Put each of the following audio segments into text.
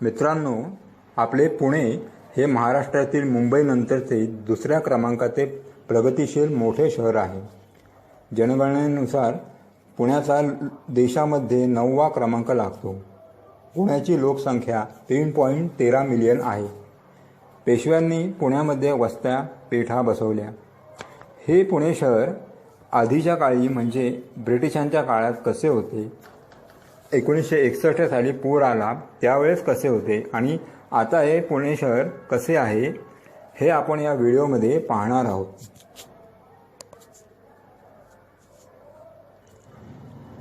मित्रांनो आपले पुणे हे महाराष्ट्रातील मुंबईनंतरचे दुसऱ्या क्रमांकाचे प्रगतिशील मोठे शहर आहे. जनगणनेनुसार पुण्याचा देशामध्ये नववा क्रमांक लागतो. पुण्याची लोकसंख्या तीन पॉईंट तेरा मिलियन आहे. पेशव्यांनी पुण्यामध्ये वस्त्या पेठा बसवल्या. हे पुणे शहर आधीच्या काळी म्हणजे ब्रिटिशांच्या काळात कसे होते? एकोणीसशे एकसष्ट साली पूर आला. त्यावेळेस कसे होते आणि आता हे पुणे शहर कसे आहे हे आपण या व्हिडिओमध्ये पाहणार आहोत.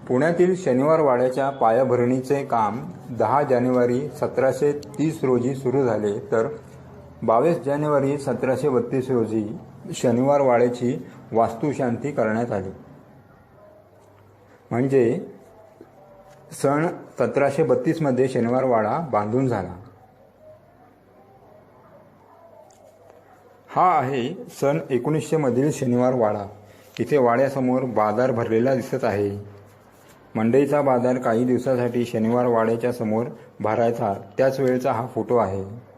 पुण्यातील शनिवार वाड्याच्या पायाभरणीचे काम दहा जानेवारी सतराशे तीस रोजी सुरू झाले. तर बावीस जानेवारी सतराशे बत्तीस रोजी शनिवार वाड्याची वास्तुशांती करण्यात आली. म्हणजे सन सतराशे बत्तीसमध्ये शनिवार वाडा बांधून झाला. हा आहे सन एकोणीसशेमधील शनिवारवाडा. शनिवार वाडा इथे वाड्यासमोर बाजार भरलेला दिसत आहे. मंडईचा बाजार काही दिवसासाठी शनिवार वाड्याच्या समोर भरायचा त्याच वेळेचा हा फोटो आहे.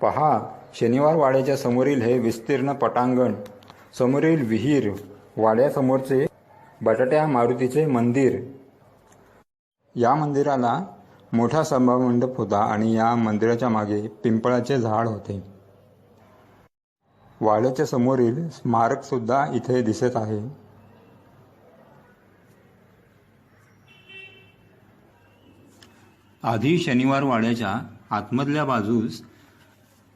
पहा शनिवार वाड्याच्या समोरील हे विस्तीर्ण पटांगण समोरील विहीर वाड्यासमोरचे बटाट्या मारुतीचे मंदिर. या मंदिराला मोठा सभामंडप होता आणि या मंदिराच्या मागे पिंपळाचे झाड होते. वाड्याच्या समोरील स्मारक सुद्धा इथे दिसत आहे. आधी शनिवार वाड्याच्या आतमधल्या बाजूस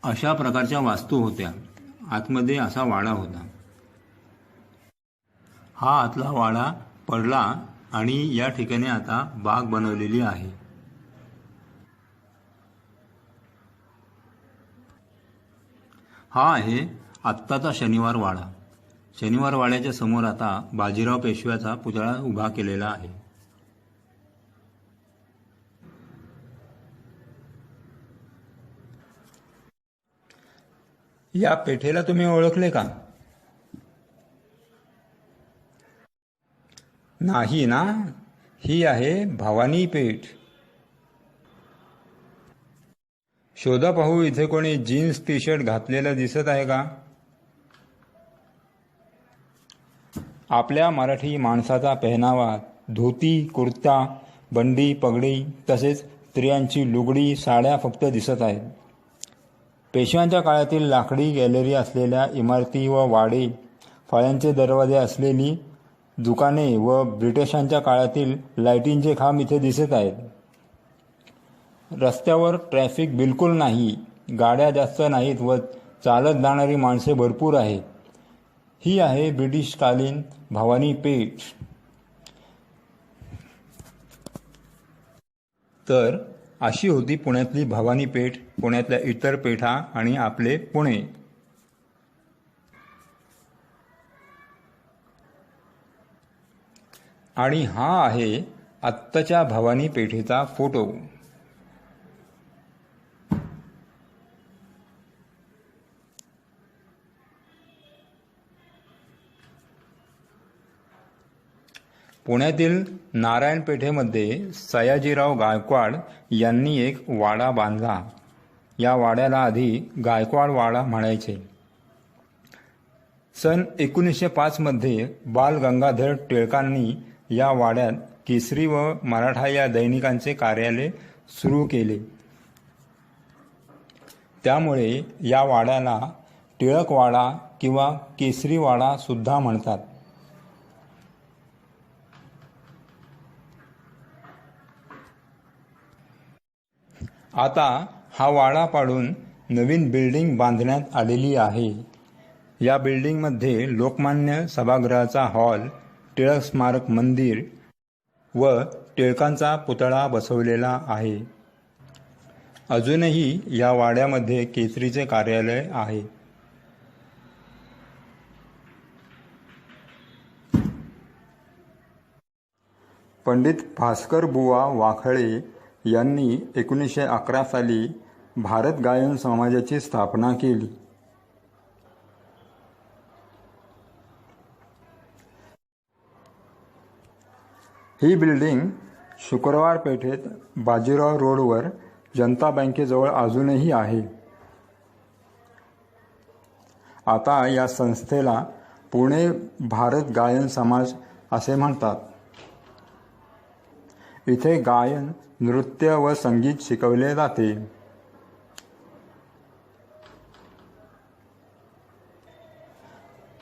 अशा प्रकारच्या वास्तू होत्या. आतमध्ये असा वाडा होता. हा आतला वाडा पडला आणि या ठिकाणी आता बाग बनवलेली आहे. हा आहे आत्ताचा शनिवार वाडा. शनिवार वाड्याच्या समोर आता बाजीराव पेशव्याचा पुतळा उभा केलेला आहे. या पेठेला तुम्ही ओळखले का? नाही ना? ही आहे भवानी पेठ. शोधा पाहू इथे कोणी जीन्स टी शर्ट घातलेलं दिसत आहे का? आपल्या मराठी माणसाचा पेहनावा धोती कुर्ता बंडी पगडी तसेच स्त्रियांची लुगडी साड्या फक्त दिसत आहेत. पेशव्यांच्या काळातील लाकडी गॅलरी असलेल्या इमारती व वाडे फळ्यांचे दरवाजे असलेली दुकाने व ब्रिटिशांच्या काळातील लाईटींचे खांब इथे दिसत आहेत. रस्त्यावर ट्रॅफिक बिलकुल नाही गाड्या जास्त नाहीत व चालत जाणारी माणसे भरपूर आहेत. ही आहे ब्रिटिशकालीन भवानी पेठ. तर अशी होती पुण्यातली भवानी पेठ पुण्यातल्या इतर पेठा आणि आपले पुणे. आणि हा आहे आत्ताच्या भवानी पेठेचा फोटो. पुण्यातील नारायण पेठेमध्ये सयाजीराव गायकवाड यांनी एक वाडा बांधला. या वाड्याला आधी गायकवाड वाडा म्हणायचे. सन एकोणीसशे पाचमध्ये बाल गंगाधर टिळकांनी या वाड्यात केसरी व मराठा या दैनिकांचे कार्यालय सुरू केले. त्यामुळे या वाड्याला टिळकवाडा किंवा केसरीवाडा सुद्धा म्हणतात. आता हा वाडा पाडून नवीन बिल्डिंग बांधण्यात आलेली आहे. या बिल्डिंगमध्ये लोकमान्य सभागृहाचा हॉल टिळक स्मारक मंदिर व टिळकांचा पुतळा बसवलेला आहे. अजूनही या वाड्यामध्ये केसरीचे कार्यालय आहे. पंडित भास्कर बुवा वाखळे यांनी एकोणीसशे अकरा साली भारत गायन समाजाची स्थापना केली. ही बिल्डिंग शुक्रवार पेठेत बाजीराव रोडवर जनता बँकेजवळ अजूनही आहे. आता या संस्थेला पुणे भारत गायन समाज असे म्हणतात. इथे गायन नृत्य व संगीत शिकवले जाते.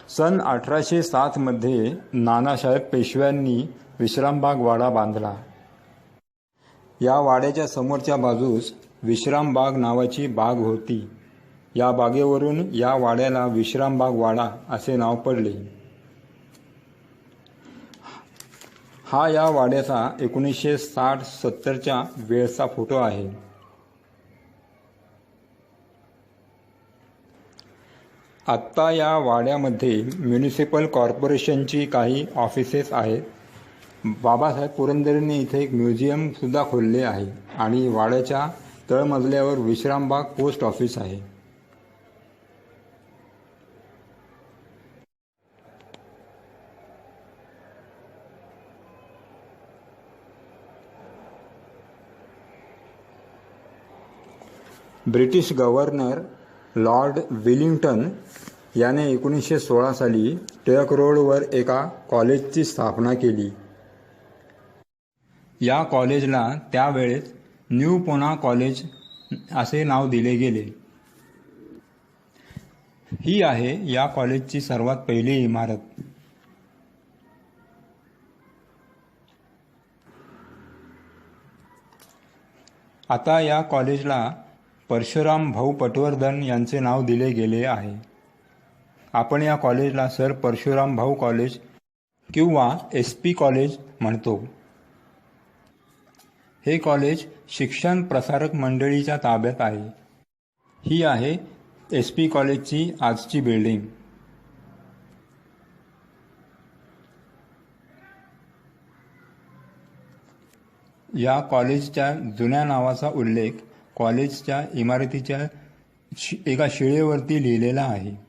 सन अठराशे सातमध्ये नानासाहेब पेशव्यांनी विश्रामबाग वाडा बांधला. या वाड्याच्या समोरच्या बाजूस विश्रामबाग नावाची बाग होती. या बागेवरून या वाड्याला विश्रामबाग वाडा असे नाव पडले. हा या वाड्याचा एकोणीसशे साठ सत्तरच्या वेळचा फोटो आहे. आत्ता या वाड्यामध्ये म्युनिसिपल कॉर्पोरेशनची काही ऑफिसेस आहेत. बाबासाहेब पुरंदरेंनी इथे एक म्युझियमसुद्धा खोलले आहे आणि वाड्याच्या तळमजल्यावर विश्रामबाग पोस्ट ऑफिस आहे. ब्रिटिश गव्हर्नर लॉर्ड विलिंग्टन याने एकोणीसशे सोळा साली टिळक रोडवर एका कॉलेजची स्थापना केली. या कॉलेजला त्यावेळेस न्यू पोना कॉलेज असे नाव दिले गेले. ही आहे या कॉलेजची सर्वात पहिली इमारत. आता या कॉलेजला परशुराम भाऊ पटवर्धन यांचे नाव दिले गेले आहे. आपण या कॉलेजला सर परशुराम भाऊ कॉलेज किंवा एस पी कॉलेज म्हणतो. हे कॉलेज शिक्षण प्रसारक मंडळीच्या ताब्यात आहे. ही आहे एस पी कॉलेजची आजची बिल्डिंग. या कॉलेजच्या जुन्या नावाचा उल्लेख कॉलेजच्या इमारतीच्या शि- एका शिळेवरती लिहिलेला आहे.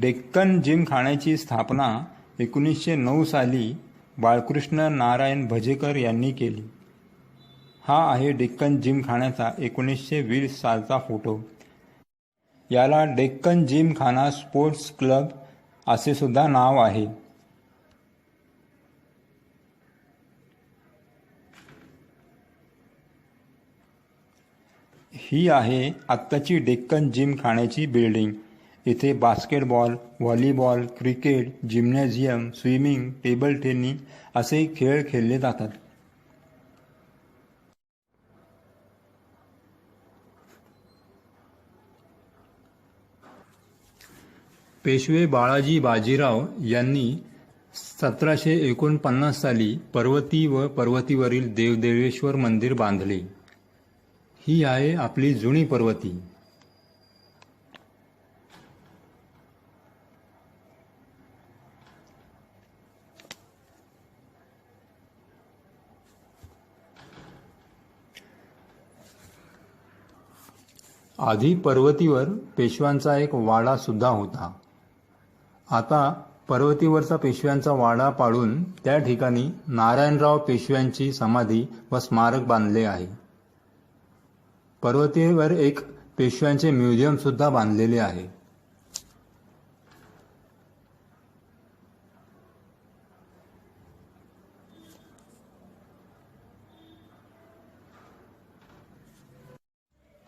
डेक्कन जिमखाण्याची स्थापना एकोणीसशे नऊ साली बाळकृष्ण नारायण भजेकर यांनी केली. हा आहे डेक्कन जिमखान्याचा एकोणीसशे वीस सालचा फोटो. याला डेक्कन जिमखाना स्पोर्ट्स क्लब असे सुद्धा नाव आहे. ही आहे आत्ताची डेक्कन जिमखाण्याची बिल्डिंग. इथे basketball volleyball cricket gymnasium swimming table tennis असे खेळ खेळले जातात. पेशवे बाळाजी बाजीराव यांनी सतराशे एकोणपन्नास साली पर्वती व पर्वतीवरील देवदेवेश्वर मंदिर बांधले. ही आहे आपली जुनी पर्वती. आधी पर्वतीवर पेशव्यांचा एक वाडा सुद्धा होता. आता पर्वतीवरचा पेशव्यांचा वाडा पाडून त्या ठिकाणी नारायणराव पेशव्यांची समाधी व स्मारक बांधले आहे. पर्वतीवर एक पेशव्यांचे म्युझियम सुद्धा बांधलेले आहे.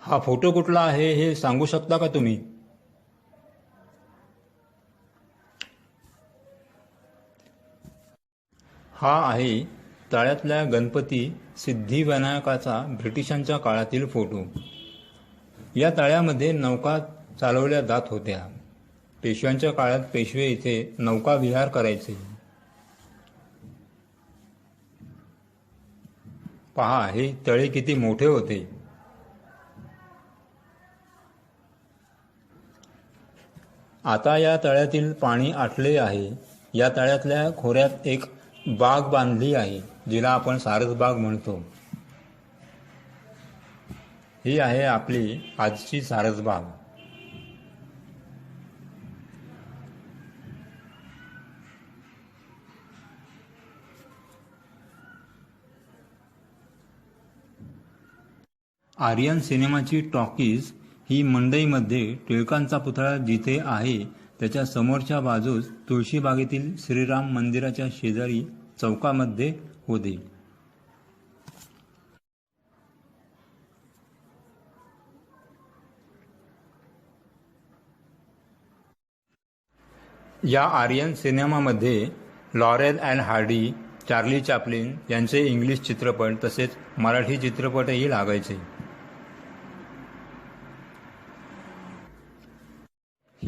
हा फोटो कुठला आहे हे सांगू शकता का तुम्ही? हा आहे तळ्यातल्या गणपती सिद्धिविनायकाचा ब्रिटिशांच्या काळातील फोटो. या तळ्यामध्ये नौका चालवल्या जात होत्या. पेशव्यांच्या काळात पेशवे इथे नौका विहार करायचे. पहा हे तळे किती मोठे होते. आता या तळ्यातील पाणी आटले आहे. या तळ्यातल्या खोऱ्यात एक बाग बांधली आहे जिला आपण सारसबाग म्हणतो. ही आहे आपली आजची सारसबाग आर्यन सिनेमाची टॉकीज ही मंडईमध्ये टिळकांचा पुतळा जिथे आहे त्याच्या समोरच्या बाजूस तुळशीबागेतील श्रीराम मंदिराच्या शेजारी चौकामध्ये होते. या आर्यन सिनेमामध्ये Laurel and Hardy Charlie Chaplin यांचे इंग्लिश चित्रपट तसेच मराठी चित्रपटही लागायचे.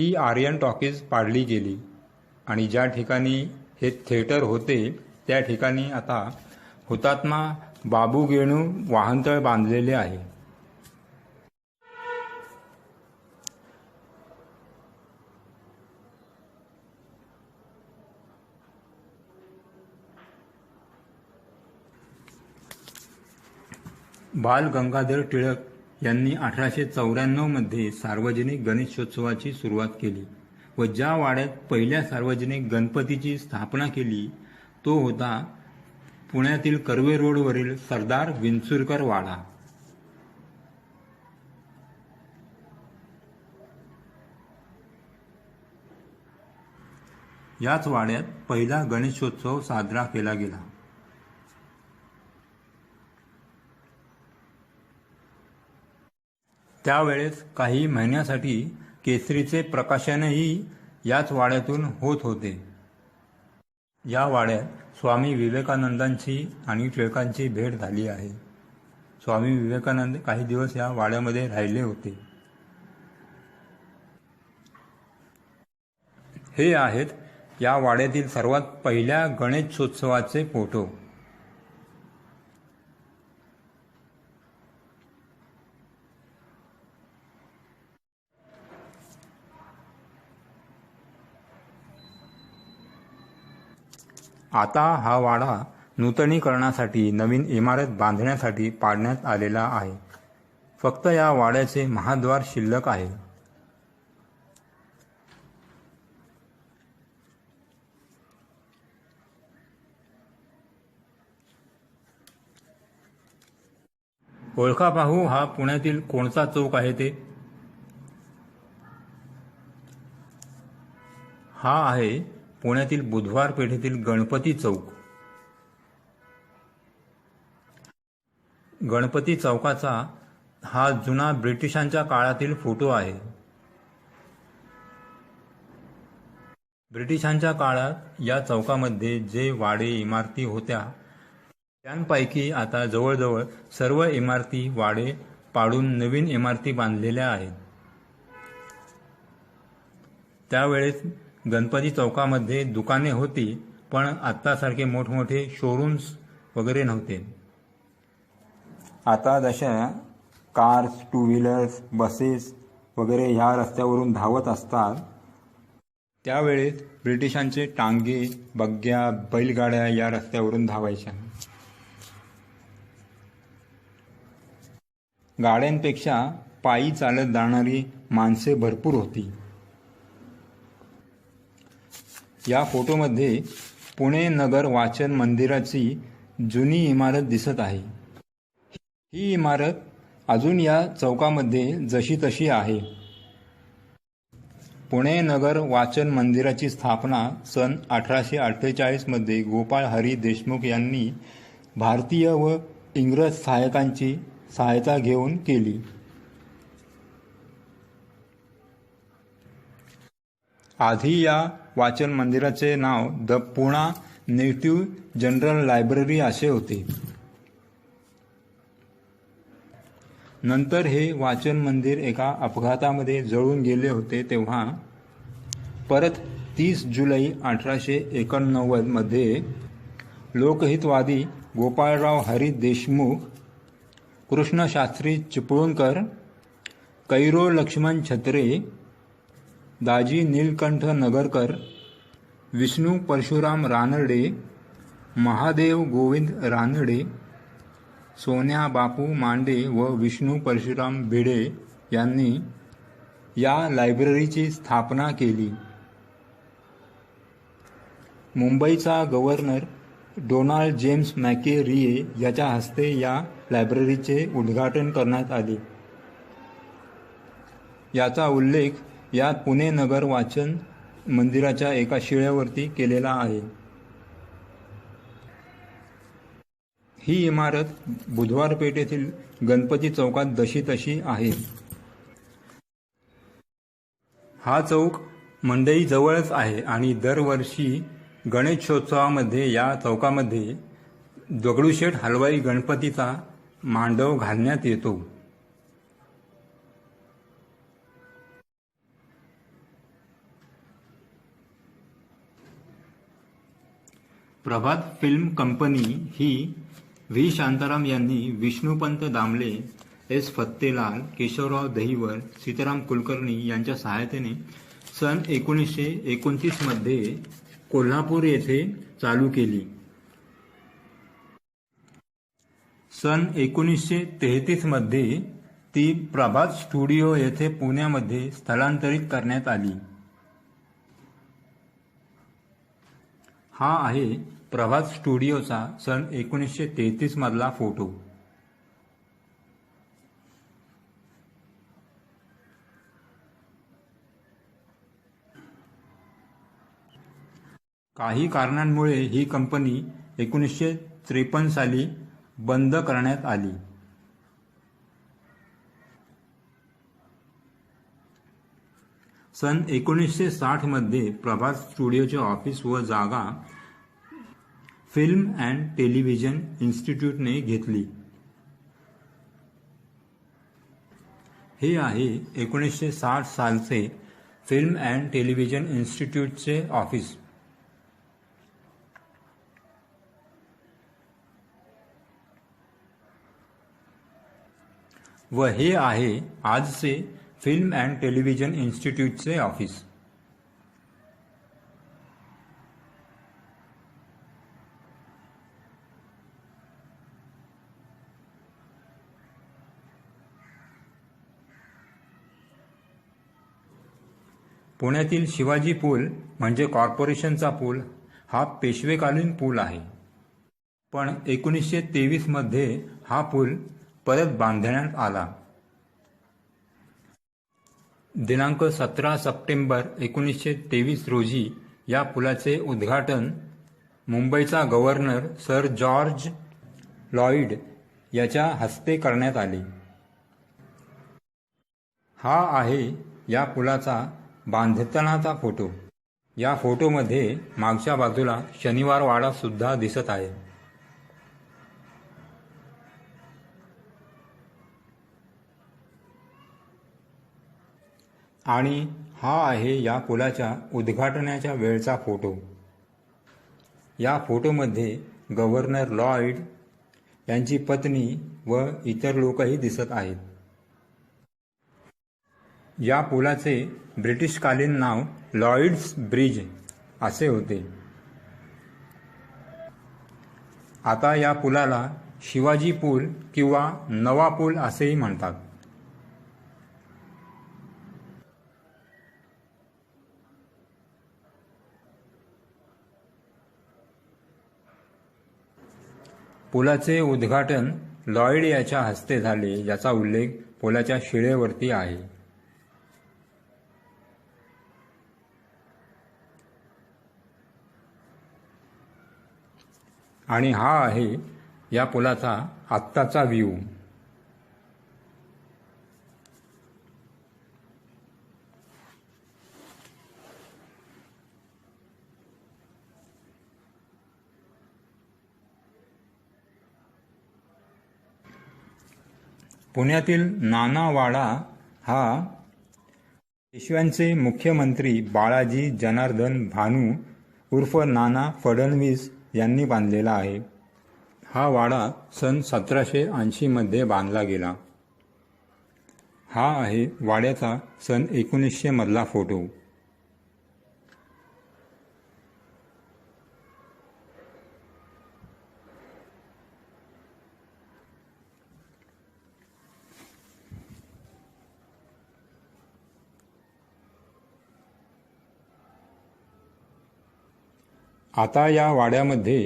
ही आर्यन टॉकीज पाडली गेली आणि ज्या ठिकाणी हे थिएटर होते त्या ठिकाणी आता हुतात्मा बाबू गेणू वाहनतळ बांधलेले आहे. बाल गंगाधर टिळक यांनी अठराशे चौऱ्याण्णवमध्ये सार्वजनिक गणेशोत्सवाची सुरुवात केली व ज्या वाड्यात पहिल्या सार्वजनिक गणपतीची स्थापना केली तो होता पुण्यातील कर्वे रोडवरील सरदार विंचुरकर वाडा. याच वाड्यात पहिला गणेशोत्सव साजरा केला गेला. त्यावेळेस काही महिन्यासाठी केसरीचे प्रकाशनही याच वाड्यातून होत होते. या वाड्यात स्वामी विवेकानंदांची आणि टिळकांची भेट झाली आहे. स्वामी विवेकानंद काही दिवस या वाड्यामध्ये राहिले होते. हे आहेत या वाड्यातील सर्वात पहिल्या गणेशोत्सवाचे फोटो. आता हा वाडा नूतनीकरणासाठी नवीन इमारत बांधण्यासाठी पाडण्यात आलेला आहे. फक्त या वाड्याचे महाद्वार शिल्लक आहे. ओळखा पाहू हा पुण्यातील कोणता चौक आहे ते. हा आहे पुण्यातील बुधवार पेठेतील गणपती चौक. गणपती चौकाचा हा जुना ब्रिटिशांच्या काळातील फोटो आहे. ब्रिटिशांच्या काळात या चौकामध्ये जे वाडे इमारती होत्या त्यांपैकी आता जवळजवळ सर्व इमारती वाडे पाडून नवीन इमारती बांधलेल्या आहेत. त्यावेळेस गणपती चौकामध्ये दुकाने होती पण आत्तासारखे मोठमोठे शोरूम्स वगैरे नव्हते. आता जशा कार्स टू व्हीलर्स बसेस वगैरे ह्या रस्त्यावरून धावत असतात त्यावेळेस ब्रिटिशांचे टांगे बग्ग्या बैलगाड्या या रस्त्यावरून धावायच्या. गाड्यांपेक्षा पायी चालत जाणारी माणसे भरपूर होती. या फोटोमध्ये पुणे नगर वाचन मंदिराची जुनी इमारत दिसत आहे. ही इमारत अजून या चौकामध्ये जशी तशी आहे. पुणे नगर वाचन मंदिराची स्थापना सन अठराशे अठ्ठेचाळीसमध्ये गोपाळ हरी देशमुख यांनी भारतीय व इंग्रज सहायकांची सहायता घेऊन केली. आधी या वाचन मंदिराचे नाव the Poona native general library असे होते. नंतर हे वाचन मंदिर एका अपघातामध्ये जळून गेले होते तेव्हा परत तीस जुलै अठराशे एकोणनव्वदमध्ये लोकहितवादी गोपाळराव हरी देशमुख कृष्णशास्त्री चिपळूणकर कैरो लक्ष्मण छत्रे दाजी नीलकंठ नगरकर विष्णू परशुराम रानडे महादेव गोविंद रानडे सोन्या बापू मांडे व विष्णू परशुराम भिडे यांनी या लायब्ररीची स्थापना केली. मुंबईचा governor Donald James Mackay Reay याच्या हस्ते या लायब्ररीचे उद्घाटन करण्यात आले. याचा उल्लेख यात पुणे नगर वाचन मंदिराच्या एका शिळ्यावरती केलेला आहे. ही इमारत बुधवार पेठेतील गणपती चौकात जशी तशी आहे. हा चौक मंडई जवळच आहे आणि दरवर्षी गणेशोत्सवामध्ये या चौकामध्ये दगडूशेठ हलवाई गणपतीचा मांडव घालण्यात येतो. प्रभात फिल्म कंपनी ही व्ही. शांताराम यांनी विष्णुपंत दामले एस. फत्तेलाल केशवराव दहिवर सीताराम कुलकर्णी यांच्या सहायतेने सन एकोणीसशे एकोणतीसमध्ये कोल्हापूर येथे चालू केली. सन एकोणीसशे तेहतीसमध्ये ती प्रभात स्टुडिओ येथे पुण्यामध्ये स्थलांतरित करण्यात आली. हा आहे प्रभात स्टुडिओचा सन एकोणीसशे तेहतीस मधला फोटो. काही कारणांमुळे ही कंपनी एकोणीसशे त्रेपन्न साली बंद करण्यात आली. सन एकोणीसशे साठमध्ये प्रभात स्टुडिओचे ऑफिस व जागा फ़िल्म अँड टेलिव्हिजन इन्स्टिट्यूटने घेतली. हे आहे एकोणीसशे साठ सालचे फ़िल्म अँड टेलिव्हिजन इन्स्टिट्यूटचे ऑफ़िस. व हे आहे आजचे फ़िल्म अँड टेलिव्हिजन इन्स्टिट्यूटचे ऑफ़िस. पुण्यातील शिवाजी पूल म्हणजे कॉर्पोरेशनचा पूल हा पेशवेकालीन पूल आहे. पण एकोणीसशे तेवीसमध्ये हा पूल परत बांधण्यात आला. दिनांक सतरा सप्टेंबर एकोणीसशे तेवीस रोजी या पुलाचे उद्घाटन मुंबईचा गव्हर्नर सर जॉर्ज लॉईड याच्या हस्ते करण्यात आले. हा आहे या पुलाचा बांधतानाचा फोटो. या फोटोमध्ये मागच्या बाजूला शनिवार वाडा सुद्धा दिसत आहे. आणि हा आहे या पुलाच्या उद्घाटनाच्या वेळचा फोटो. या फोटोमध्ये गव्हर्नर लॉयड यांची पत्नी व इतर लोकही दिसत आहेत. या पुलाचे ब्रिटिशकालीन नाव लॉइड्स ब्रिज असे होते. आता या पुलाला शिवाजी पूल किंवा नवा पूल असेही म्हणतात. पुलाचे उद्घाटन लॉईड याच्या हस्ते झाले याचा उल्लेख पुलाच्या शिळेवरती आहे. आणि हा आहे या पुलाचा आत्ताचा व्ह्यू पुण्यातील नानावाडा हा पेशव्यांचे मुख्यमंत्री बाळाजी जनार्दन भानू उर्फ नाना फडणवीस यांनी बांधलेला आहे. हा वाडा सन सतराशे ऐंशीमध्ये बांधला गेला. हा आहे वाड्याचा सन एकोणीसशेमधला फोटो. आता या वाड्यामध्ये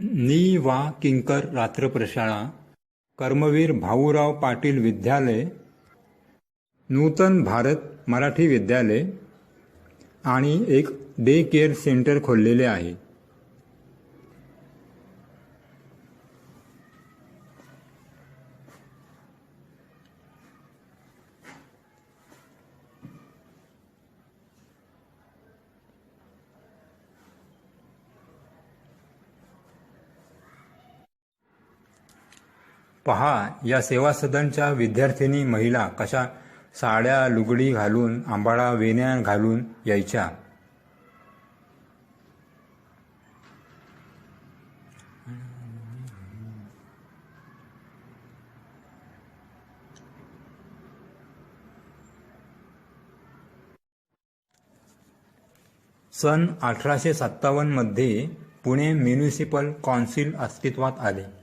नी वा किंकर रात्रप्रशाळा कर्मवीर भाऊराव पाटील विद्यालय नूतन भारत मराठी विद्यालय आणि एक डे केअर सेंटर खोललेले आहे. पहा या सेवा सदनच्या विद्यार्थिनी महिला कशा साड्या लुगडी घालून आंबाळा वेण्या घालून यायच्या? सन अठराशे सत्तावन्नमध्ये पुणे म्युनिसिपल कौन्सिल अस्तित्वात आले.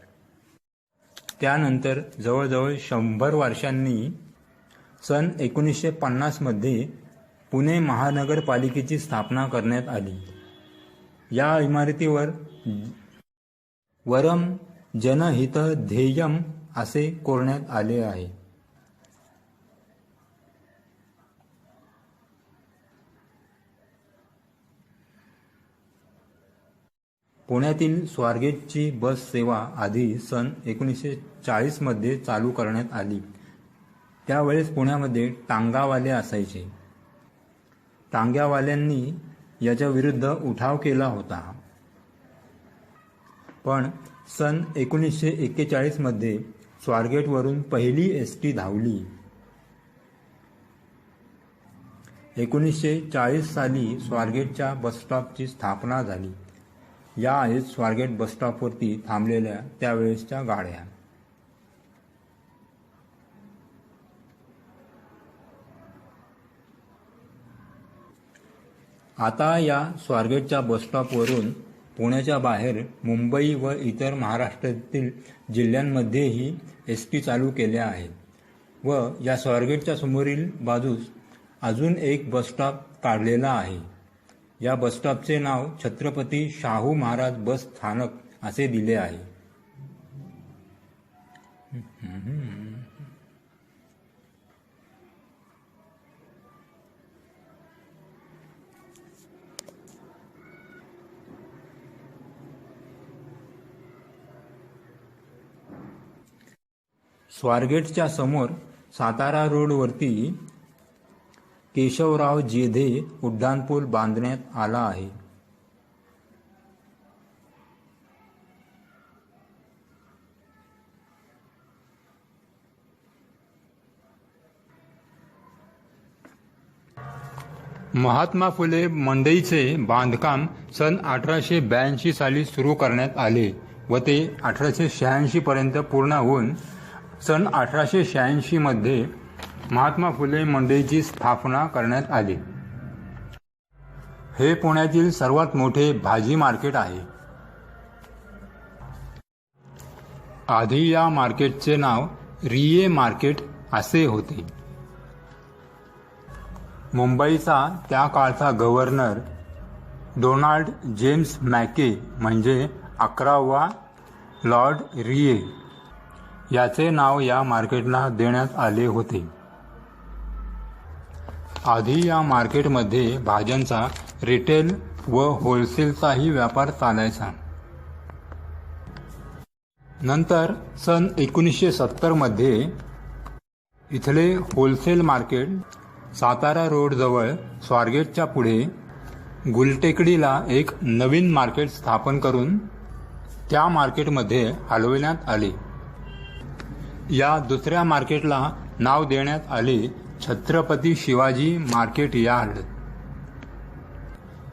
त्यानंतर जवळजवळ शंभर वर्षांनी सन एकोणीसशे पन्नासमध्ये पुणे महानगरपालिकेची स्थापना करण्यात आली. या इमारतीवर वरम जनहित ध्येयम असे कोरण्यात आले आहे. पुण्यातील स्वारगेटची बस सेवा आधी सन एकोणीसशे चाळीसमध्ये चालू करण्यात आली. त्यावेळेस पुण्यामध्ये टांगावाले असायचे. टांग्यावाल्यांनी याच्या विरुद्ध उठाव केला होता. पण सन एकोणीसशे एक्केचाळीसमध्ये स्वारगेटवरून पहिली एस टी धावली. एकोणीसशे चाळीस साली स्वारगेटच्या बसस्टॉपची स्थापना झाली. या आहेत स्वारगेट बसस्टॉपवरती थांबलेल्या त्यावेळेसच्या गाड्या. आता या स्वारगेटच्या बसस्टॉपवरून पुण्याच्या बाहेर मुंबई व इतर महाराष्ट्रातील जिल्ह्यांमध्येही एस टी चालू केल्या आहेत व या स्वारगेटच्या समोरील बाजूस अजून एक बसस्टॉप काढलेला आहे. या बसस्टॉपचे नाव छत्रपती शाहू महाराज बस स्थानक असे दिले आहे. स्वारगेटच्या समोर सातारा रोडवरती केशवराव जेधे उड्डाणपूल बांधण्यात आला आहे. महात्मा फुले मंडईचे बांधकाम सन अठराशे ब्याऐंशी साली सुरू करण्यात आले व ते अठराशे शहाऐंशी पर्यंत पूर्ण होऊन सन अठराशे शहाऐंशी मध्ये महात्मा फुले मंडईची स्थापना करण्यात आली. हे पुण्यातील सर्वात मोठे भाजी मार्केट आहे. आधी या मार्केटचे नाव रिये मार्केट असे होते. मुंबईचा त्या काळचा गव्हर्नर डोनाल्ड जेम्स मॅके म्हणजे अकरावा लॉर्ड रिये याचे नाव या मार्केटला देण्यात आले होते. आधी या मार्केटमध्ये भाज्यांचा रिटेल व होलसेलचाही व्यापार चालायचा. नंतर सन एकोणीसशे सत्तरमध्ये इथले होलसेल मार्केट सातारा रोडजवळ स्वारगेटच्या पुढे गुलटेकडीला एक नवीन मार्केट स्थापन करून त्या मार्केटमध्ये हलविण्यात आले. या दुसऱ्या मार्केटला नाव देण्यात आले छत्रपती शिवाजी मार्केट यार्ड.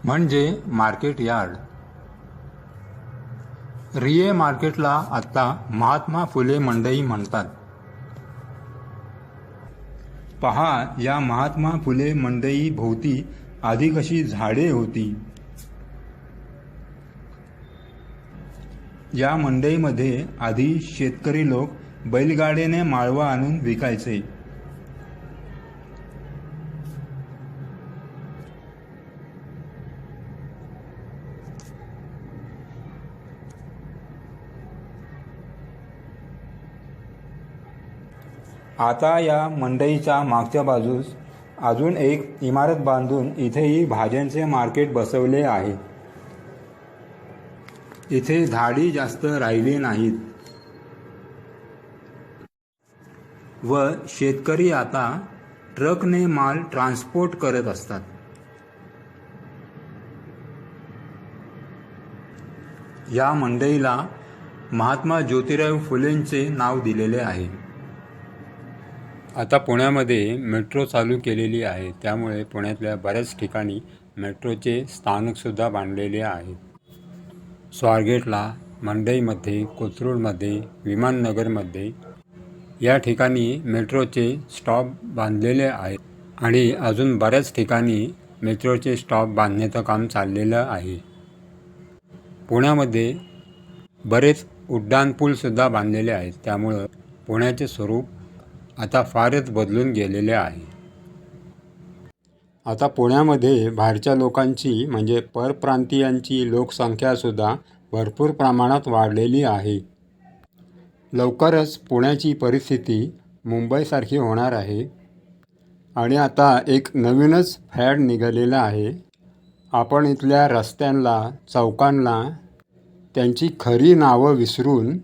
म्हणजे मार्केट यार्ड. रिये मार्केटला आता महात्मा फुले मंडई म्हणतात. पहा या महात्मा फुले मंडई भोवती आधी कशी झाडे होती. या मंडईमध्ये आधी शेतकरी लोक बैलगाडीने माळवा आणून विकायचे. आता या मंडईच्या मागच्या बाजूस अजून एक इमारत बांधून इथेही भाज्यांचे मार्केट बसवले आहे. इथे झाडी जास्त राहिली नाहीत. व शेतकरी आता ट्रकने माल ट्रान्सपोर्ट करत असतात. या मंडईला महात्मा ज्योतिराव फुलेंचे नाव दिलेले आहे. आता पुण्यामध्ये मेट्रो चालू केलेली आहे. त्यामुळे पुण्यातल्या बऱ्याच ठिकाणी मेट्रोचे स्थानकसुद्धा बांधलेले आहेत. स्वारगेटला मंडईमध्ये कोथरूडमध्ये विमाननगरमध्ये या ठिकाणी मेट्रोचे स्टॉप बांधलेले आहेत आणि अजून बऱ्याच ठिकाणी मेट्रोचे स्टॉप बांधण्याचं काम चाललेलं आहे. पुण्यामध्ये बरेच उड्डाणपूलसुद्धा बांधलेले आहेत. त्यामुळं पुण्याचे स्वरूप आता फारच बदलून गेलेले आहे. आता पुण्यामध्ये बाहेरच्या लोकांची म्हणजे परप्रांतीयांची लोकसंख्यासुद्धा भरपूर प्रमाणात वाढलेली आहे. लवकरच पुण्याची परिस्थिती मुंबईसारखी होणार आहे. आणि आता एक नवीनच फॅड निघालेला आहे. आपण इथल्या रस्त्यांना चौकांना त्यांची खरी नावं विसरून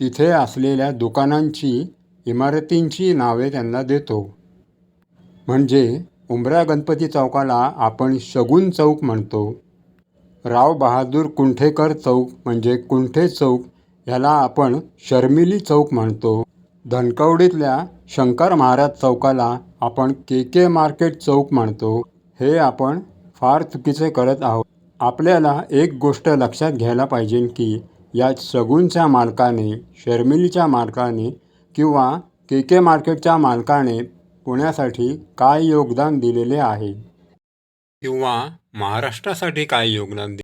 तिथे असलेल्या दुकानांची इमारतींची नावे त्यांना देतो. म्हणजे उंबरा गणपती चौकाला आपण शगुन चौक म्हणतो. राव बहादूर कुंठेकर चौक म्हणजे कुंठे चौक ह्याला आपण शर्मिली चौक म्हणतो. धनकवडीतल्या शंकर महाराज चौकाला आपण के के मार्केट चौक म्हणतो. हे आपण फार चुकीचे करत आहोत. आपल्याला एक गोष्ट लक्षात घ्यायला पाहिजे की या सगुनच्या मालकाने शर्मिलीच्या मालकाने किंवा के के मार्केटच्या मालकाने पुण्यासाठी काय योगदान दिलेले आहे? किंवा महाराष्ट्रासाठी काय योगदान